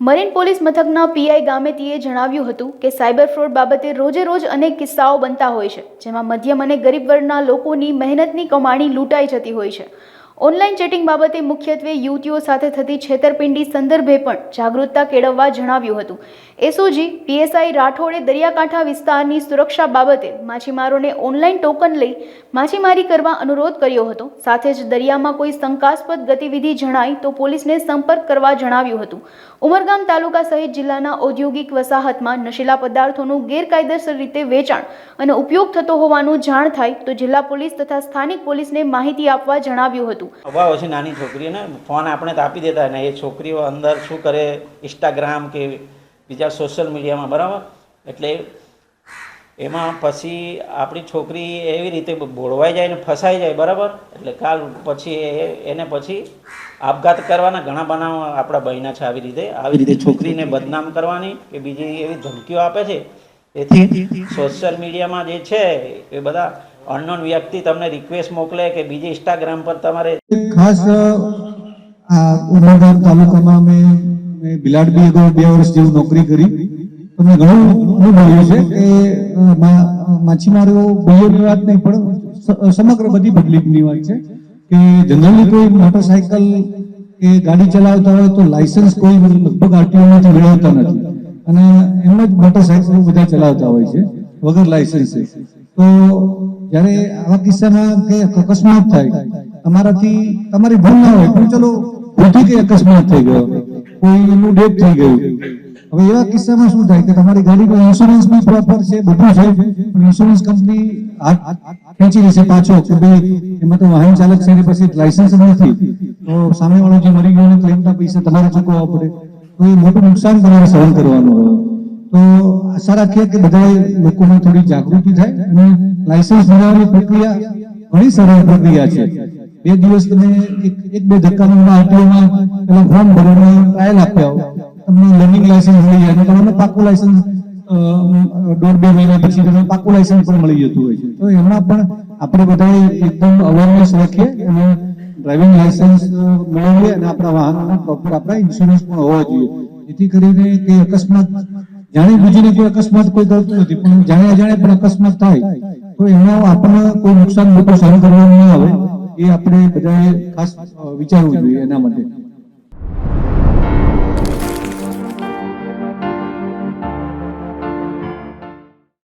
Marine police મથકના PI ગામેતીએ જણાવ્યું હતું કે સાયબર ફ્રોડ બાબતે રોજે રોજ અનેક કિસ્સાઓ બનતા હોય છે, જેમાં મધ્યમ અને ગરીબ વર્ગના લોકોની મહેનતની કમાણી લૂંટાઈ જતી હોય છે. ઓનલાઈન ચેટિંગ બાબતે મુખ્યત્વે યુવતીઓ સાથે થતી છેતરપિંડી સંદર્ભે પણ જાગૃતતા કેળવવા જણાવ્યું હતું. એસઓજી પીએસઆઈ રાઠોડે દરિયાકાંઠા વિસ્તારની સુરક્ષા બાબતે માછીમારોને ઓનલાઈન ટોકન લઈ માછીમારી કરવા અનુરોધ કર્યો હતો. સાથે જ દરિયામાં કોઈ શંકાસ્પદ ગતિવિધિ જણાય તો પોલીસને સંપર્ક કરવા જણાવ્યું હતું. ઉમરગામ તાલુકા સહિત જિલ્લાના ઔદ્યોગિક વસાહતમાં નશીલા પદાર્થોનું ગેરકાયદેસર રીતે વેચાણ અને ઉપયોગ થતો હોવાનું જાણ થાય તો જિલ્લા પોલીસ તથા સ્થાનિક પોલીસને માહિતી આપવા જણાવ્યું હતું. અભાવ છે નાની છોકરીઓને ફોન આપણે તો આપી દેતા ને એ છોકરીઓ અંદર શું કરે ઇન્સ્ટાગ્રામ કે બીજા સોશિયલ મીડિયામાં બરાબર? એટલે એમાં પછી આપણી છોકરી એવી રીતે બોળવાઈ જાય ને ફસાઈ જાય, બરાબર? એટલે કાલ પછી એને પછી આપઘાત કરવાના, ઘણા બનાવ આપણા બહેના છે આવી રીતે. આવી રીતે છોકરીને બદનામ કરવાની કે બીજી એવી ધમકીઓ આપે છે. એથી સોશિયલ મીડિયામાં જે છે, એ બધા અનનોન વ્યક્તિ તમને રિક્વેસ્ટ મોકલે કે બીજી ઇન્સ્ટાગ્રામ પર તમારે ખાસ આ ઉમરગામ તાલુકામાં મેં મેં બિલાડબી અગાઉ બે વર્ષ જેવું નોકરી કરી. તમને ઘણું અનુભવ્યું છે કે માછીમારો બિલિયરની વાત નહીં, પણ સમગ્ર બધી પબ્લિકની વાત છે કે જનરલી કોઈ મોટરસાયકલ કે ગાડી ચલાવતા હોય તો લાયસન્સ કોઈ લગભગ આરટીઓમાંથી મેળવતા નથી. અને એમ જ મોટરસાયકલ બધા ચલાવતા હોય છે, વગર લાયસન્સે તો જ્યારે આવા કિસ્સામાં કે અકસ્માત થાય, તમારાથી તમારી ભૂલ ના હોય, પણ ચલો ભૂલથી કે અકસ્માત થઈ ગયો કોઈનું ડેથ થઈ ગયું. હવે એવા કિસ્સામાં શું થાય કે તમારી ગાડીનો ઇન્સ્યોરન્સ બી પ્રોપર છે, બધું છે, પણ ઇન્સ્યોરન્સ કંપની ખેંચી લેશે પાછો કે ભાઈ, એમાં તો વાહન ચાલક છે પાસે લાયસન્સ જ નથી. તો સામેવાળો જે મરી ગયો ક્લેમના પૈસા તમારે ચૂકવવા પડે. તો એ મોટું નુકસાન તમારે સહન કરવાનું આશા રાખીએ કે બધા લોકોમાં થોડી જાગૃતિ થાય અને લાયસન્સ મેળવવાની પ્રક્રિયા ઘણી સરળ પ્રક્રિયા છે. બે દિવસ તમે એક બે ધક્કામાં આરટીઓમાં પેલા ફોર્મ ભરીને ટ્રાયલ આપ્યા. તમને લર્નિંગ લાયસન્સ મળી જાય અને તમને પાકું લાયસન્સ દોઢ બે મહિના પછી તમને પાકું લાયસન્સ પણ મળી જતું હોય છે. તો એમાં પણ આપણે બધા એકદમ અવેરનેસ રાખીએ અને ડ્રાઇવિંગ લાયસન્સ મેળવીએ અને આપણા વાહનોના પ્રોપર આપણા ઇન્સ્યોરન્સ પણ હોવા જોઈએ. જેથી કરીને કે અકસ્માત જાણી બુજીને કોઈ અકસ્માત કોઈ કરતું નથી, પણ જાણે અજાણે પણ અકસ્માત થાય, તો એમાં આપણને કોઈ નુકસાન મોટું સહન કરવાનું ન આવે, એ આપણે બધાએ ખાસ વિચારવું જોઈએ એના માટે.